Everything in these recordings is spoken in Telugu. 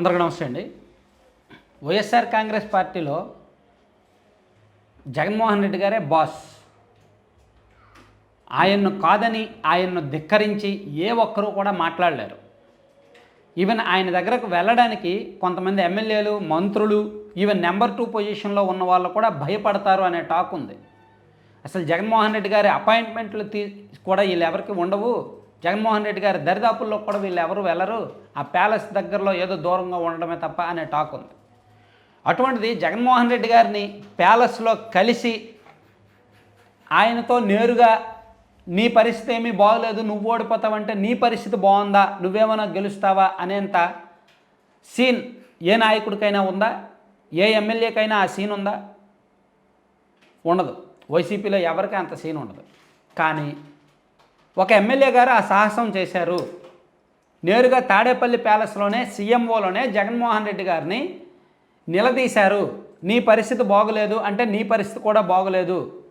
అందరికీ నమస్తే అండి. వైఎస్ఆర్ కాంగ్రెస్ పార్టీలో జగన్మోహన్ రెడ్డి గారే బాస్. ఆయన్ను కాదని ఆయన్ను ధిక్కరించి ఏ ఒక్కరూ కూడా మాట్లాడలేరు. ఈవెన్ ఆయన దగ్గరకు వెళ్ళడానికి కొంతమంది ఎమ్మెల్యేలు మంత్రులు ఈవెన్ నెంబర్ టూ పొజిషన్లో ఉన్న వాళ్ళు కూడా భయపడతారు అనే టాక్ ఉంది. అసలు జగన్మోహన్ రెడ్డి గారి అపాయింట్మెంట్లు తీ కూడా వీళ్ళు ఎవరికి ఉండవు. జగన్మోహన్ రెడ్డి గారి దరిదాపుల్లో కూడా వీళ్ళు ఎవరు వెళ్ళరు. ఆ ప్యాలెస్ దగ్గరలో ఏదో దూరంగా ఉండడమే తప్ప అనే టాక్ ఉంది. అటువంటిది జగన్మోహన్ రెడ్డి గారిని ప్యాలెస్లో కలిసి ఆయనతో నేరుగా నీ పరిస్థితి ఏమీ బాగోలేదు నువ్వు ఓడిపోతావంటే నీ పరిస్థితి బాగుందా నువ్వేమైనా గెలుస్తావా అనేంత సీన్ ఏ నాయకుడికైనా ఉందా? ఏ ఎమ్మెల్యేకైనా ఆ సీన్ ఉందా? ఉండదు. వైసీపీలో ఎవరికి అంత సీన్ ఉండదు. కానీ ఒక ఎమ్మెల్యే గారు ఆ సాహసం చేశారు. నేరుగా తాడేపల్లి ప్యాలెస్లోనే సీఎంఓలోనే జగన్మోహన్ రెడ్డి గారిని నిలదీశారు. నీ పరిస్థితి బాగలేదు అంటే నీ పరిస్థితి కూడా బాగలేదు.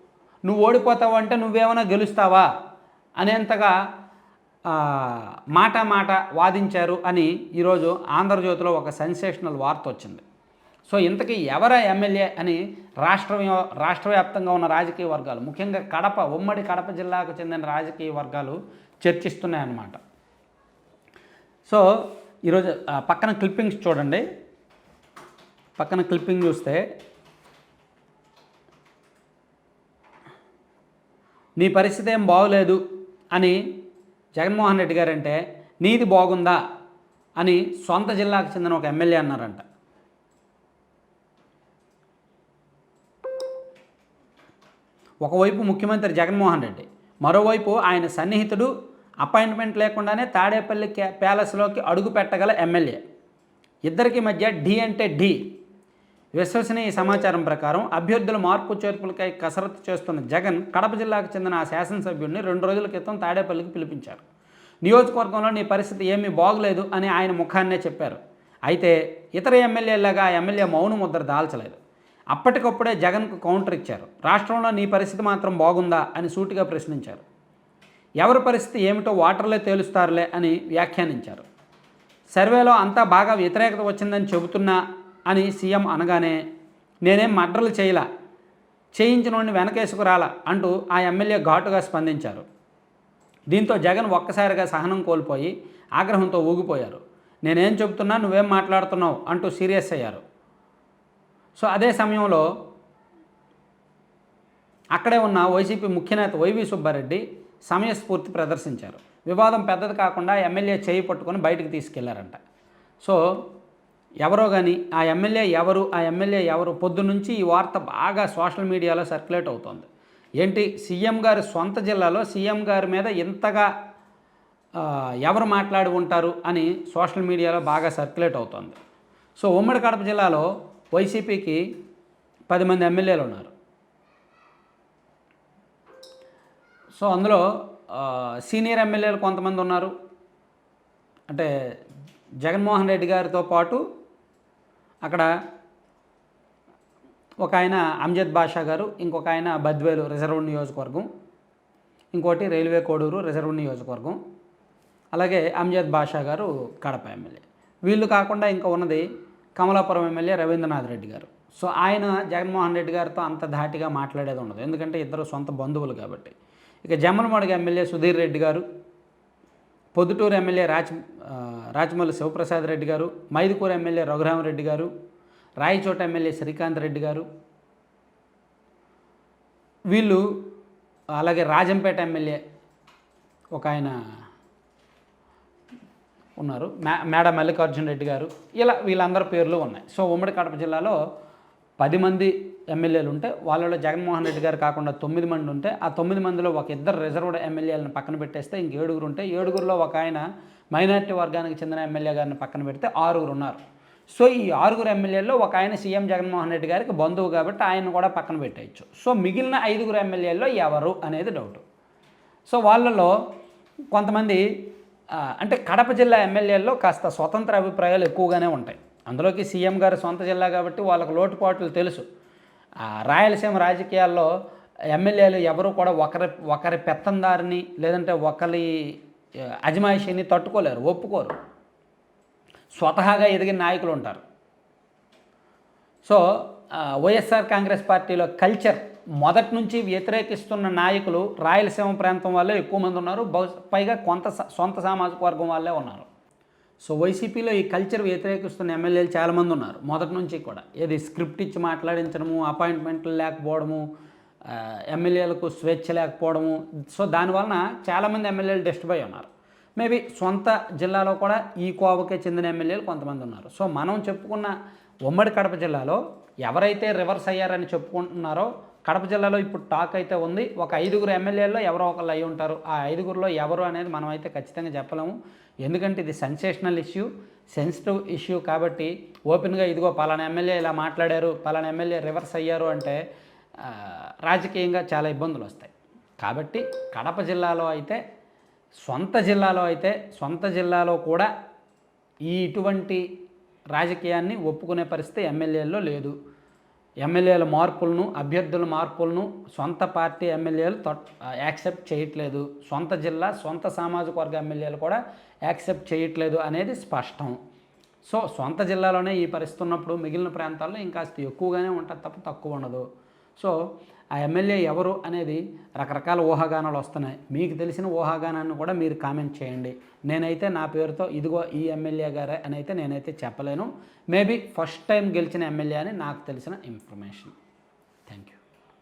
నువ్వు ఓడిపోతావు అంటే నువ్వేమైనా గెలుస్తావా? అనేంతగా మాట మాట వాదించారు అని ఈరోజు ఆంధ్రజ్యోతిలో ఒక సెన్సేషనల్ వార్త వచ్చింది. సో ఇంతకీ ఎవరా ఎమ్మెల్యే అని రాష్ట్ర రాష్ట్రవ్యాప్తంగా రాష్ట్ర వ్యాప్తంగా ఉన్న రాజకీయ వర్గాలు ముఖ్యంగా కడప ఉమ్మడి కడప జిల్లాకు చెందిన రాజకీయ వర్గాలు చర్చిస్తున్నాయన్నమాట. సో ఈరోజు పక్కన క్లిప్పింగ్స్ చూడండి. పక్కన క్లిప్పింగ్ చూస్తే నీ పరిస్థితి ఏం బాగోలేదు అని జగన్మోహన్ రెడ్డి గారంటే నీది బాగుందా అని సొంత జిల్లాకు చెందిన ఒక ఎమ్మెల్యే అన్నారంట. ఒకవైపు ముఖ్యమంత్రి జగన్మోహన్ రెడ్డి మరోవైపు ఆయన సన్నిహితుడు అపాయింట్మెంట్ లేకుండానే తాడేపల్లి క్యా- ప్యాలెస్లోకి అడుగు పెట్టగల ఎమ్మెల్యే. ఇద్దరికి మధ్య ఢీ అంటే ఢీ. విశ్వసనీయ సమాచారం ప్రకారం అభ్యర్థుల మార్పు చేర్పులకై కసరత్తు చేస్తున్న జగన్ కడప జిల్లాకు చెందిన ఆ శాసనసభ్యుడిని రెండు రోజుల క్రితం తాడేపల్లికి పిలిపించారు. నియోజకవర్గంలో నీ పరిస్థితి ఏమీ బాగలేదు అని ఆయన ముఖాన్నే చెప్పారు. అయితే ఇతర ఎమ్మెల్యేలాగా ఆ ఎమ్మెల్యే మౌన ముద్ర దాల్చలేదు. అప్పటికప్పుడే జగన్కు కౌంటర్ ఇచ్చారు. రాష్ట్రంలో నీ పరిస్థితి మాత్రం బాగుందా? అని సూటిగా ప్రశ్నించారు. ఎవరి పరిస్థితి ఏమిటో వాటర్లే తేలుస్తారులే అని వ్యాఖ్యానించారు. సర్వేలో అంతా బాగా వ్యతిరేకత వచ్చిందని చెబుతున్నా అని సీఎం అనగానే నేనేం మర్డర్లు చేయలా? చేయించినోడిని వెనకేసుకురాలా అంటూ ఆ ఎమ్మెల్యే ఘాటుగా స్పందించారు. దీంతో జగన్ ఒక్కసారిగా సహనం కోల్పోయి ఆగ్రహంతో ఊగిపోయారు. నేనేం చెబుతున్నా? నువ్వేం మాట్లాడుతున్నావు? అంటూ సీరియస్ అయ్యారు. సో అదే సమయంలో అక్కడే ఉన్న వైసీపీ ముఖ్యనేత వైవి సుబ్బారెడ్డి సమయస్ఫూర్తి ప్రదర్శించారు. వివాదం పెద్దది కాకుండా ఎమ్మెల్యే చేయి పట్టుకొని బయటకు తీసుకెళ్ళారంట. సో ఎవరో కానీ ఆ ఎమ్మెల్యే ఎవరు ఆ ఎమ్మెల్యే ఎవరు పొద్దునుంచి ఈ వార్త బాగా సోషల్ మీడియాలో సర్క్యులేట్ అవుతోంది. ఏంటి? సీఎం గారి సొంత జిల్లాలో సీఎం గారి మీద ఇంతగా ఎవరు మాట్లాడి ఉంటారు అని సోషల్ మీడియాలో బాగా సర్క్యులేట్ అవుతోంది. సో ఉమ్మడి కడప జిల్లాలో వైసీపీకి పది మంది ఎమ్మెల్యేలు ఉన్నారు. సో అందులో సీనియర్ ఎమ్మెల్యేలు కొంతమంది ఉన్నారు. అంటే జగన్మోహన్ రెడ్డి గారితో పాటు అక్కడ ఒక ఆయన అమ్జద్ బాషా గారు ఇంకొక ఆయన బద్వేలు రిజర్వ్ నియోజకవర్గం ఇంకోటి రైల్వే కోడూరు రిజర్వ్ నియోజకవర్గం అలాగే అమ్జద్ బాషా గారు కడప ఎమ్మెల్యే. వీళ్ళు కాకుండా ఇంకా ఉన్నది కమలాపురం ఎమ్మెల్యే రవీంద్రనాథ్ రెడ్డి గారు. సో ఆయన జగన్మోహన్ రెడ్డి గారితో అంత ధాటిగా మాట్లాడేది ఉండదు. ఎందుకంటే ఇద్దరు సొంత బంధువులు కాబట్టి. ఇక జమ్మలమడుగు ఎమ్మెల్యే సుధీర్ రెడ్డి గారు పొద్దుటూరు ఎమ్మెల్యే రాజ్ ఆ, రాజమల్లి శివప్రసాద్ రెడ్డి గారు మైదుకూరు ఎమ్మెల్యే రఘురామరెడ్డి గారు రాయచోట ఎమ్మెల్యే శ్రీకాంత్ రెడ్డి గారు వీళ్ళు అలాగే రాజంపేట ఎమ్మెల్యే ఒక ఆయన ఉన్నారు. మే మేడ మల్లికార్జున రెడ్డి గారు. ఇలా వీళ్ళందరి పేర్లు ఉన్నాయి. సో ఉమ్మడి కడప జిల్లాలో పది మంది ఎమ్మెల్యేలు ఉంటే వాళ్ళలో జగన్మోహన్ రెడ్డి గారు కాకుండా తొమ్మిది మంది ఉంటే ఆ తొమ్మిది మందిలో ఒక ఇద్దరు రిజర్వ్డ్ ఎమ్మెల్యేలను పక్కన పెట్టేస్తే ఇంక ఏడుగురు ఉంటే ఏడుగురులో ఒక ఆయన మైనారిటీ వర్గానికి చెందిన ఎమ్మెల్యే గారిని పక్కన పెడితే ఆరుగురు ఉన్నారు. సో ఈ ఆరుగురు ఎమ్మెల్యేల్లో ఒక ఆయన సీఎం జగన్మోహన్ రెడ్డి గారికి బంధువు కాబట్టి ఆయన కూడా పక్కన పెట్టేయచ్చు. సో మిగిలిన ఐదుగురు ఎమ్మెల్యేల్లో ఎవరు అనేది డౌట్. సో వాళ్ళలో కొంతమంది అంటే కడప జిల్లా ఎమ్మెల్యేల్లో కాస్త స్వతంత్ర అభిప్రాయాలు ఎక్కువగానే ఉంటాయి. అందులోకి సీఎం గారి సొంత జిల్లా కాబట్టి వాళ్ళకు లోటుపాట్లు తెలుసు. ఆ, రాయలసీమ రాజకీయాల్లో ఎమ్మెల్యేలు ఎవరు కూడా ఒకరి ఒకరి పెత్తందారిని లేదంటే ఒకరి అజమాయిషిని తట్టుకోలేరు ఒప్పుకోరు. స్వతహాగా ఎదిగిన నాయకులు ఉంటారు. సో వైఎస్ఆర్ కాంగ్రెస్ పార్టీలో కల్చర్ మొదటి నుంచి వ్యతిరేకిస్తున్న నాయకులు రాయలసీమ ప్రాంతం వాళ్ళే ఎక్కువ మంది ఉన్నారు. పైగా కొంత స- సొంత సామాజిక వర్గం వాళ్ళే ఉన్నారు. సో వైసీపీలో ఈ కల్చర్ వ్యతిరేకిస్తున్న ఎమ్మెల్యేలు చాలామంది ఉన్నారు మొదటి నుంచి కూడా. ఏది స్క్రిప్ట్ ఇచ్చి మాట్లాడించడము అపాయింట్మెంట్లు లేకపోవడము ఎమ్మెల్యేలకు స్వేచ్ఛ లేకపోవడము. సో దానివలన చాలామంది ఎమ్మెల్యేలు డిస్టర్బ్ ఉన్నారు. మేబీ సొంత జిల్లాలో కూడా ఈ కోవకే చెందిన ఎమ్మెల్యేలు కొంతమంది ఉన్నారు. సో మనం చెప్పుకున్న ఉమ్మడి కడప జిల్లాలో ఎవరైతే రివర్స్ అయ్యారని చెప్పుకుంటున్నారో కడప జిల్లాలో ఇప్పుడు టాక్ అయితే ఉంది. ఒక ఐదుగురు ఎమ్మెల్యేల్లో ఎవరో ఒకళ్ళు అయి ఉంటారు. ఆ ఐదుగురిలో ఎవరు అనేది మనం అయితే ఖచ్చితంగా చెప్పలేము. ఎందుకంటే ఇది సెన్సేషనల్ ఇష్యూ సెన్సిటివ్ ఇష్యూ కాబట్టి ఓపెన్గా ఇదిగో పలానా ఎమ్మెల్యే ఇలా మాట్లాడారు పలానా ఎమ్మెల్యే రివర్స్ అయ్యారు అంటే రాజకీయంగా చాలా ఇబ్బందులు వస్తాయి. కాబట్టి కడప జిల్లాలో అయితే సొంత జిల్లాలో అయితే సొంత జిల్లాలో కూడా ఈ ఇటువంటి రాజకీయాన్ని ఒప్పుకునే పరిస్థితి ఎమ్మెల్యేల్లో లేదు. ఎమ్మెల్యేల మార్పులను అభ్యర్థుల మార్పులను సొంత పార్టీ ఎమ్మెల్యేలు యాక్సెప్ట్ చేయట్లేదు. సొంత జిల్లా సొంత సామాజిక వర్గ ఎమ్మెల్యేలు కూడా యాక్సెప్ట్ చేయట్లేదు అనేది స్పష్టం. సో సొంత జిల్లాలోనే ఈ పరిస్థితి ఉన్నప్పుడు మిగిలిన ప్రాంతాల్లో ఇంకాస్త ఎక్కువగానే ఉంటుంది తప్ప తక్కువ ఉండదు. సో ఆ ఎమ్మెల్యే ఎవరు అనేది రకరకాల ఊహాగానాలు వస్తున్నాయి. మీకు తెలిసిన ఊహాగానాన్ని కూడా మీరు కామెంట్ చేయండి. నేనైతే నా పేరుతో ఇదిగో ఈ ఎమ్మెల్యే గారే అని అయితే నేనైతే చెప్పలేను. మేబీ ఫస్ట్ టైం గెలిచిన ఎమ్మెల్యే అని నాకు తెలిసిన ఇన్ఫర్మేషన్ థ్యాంక్ యూ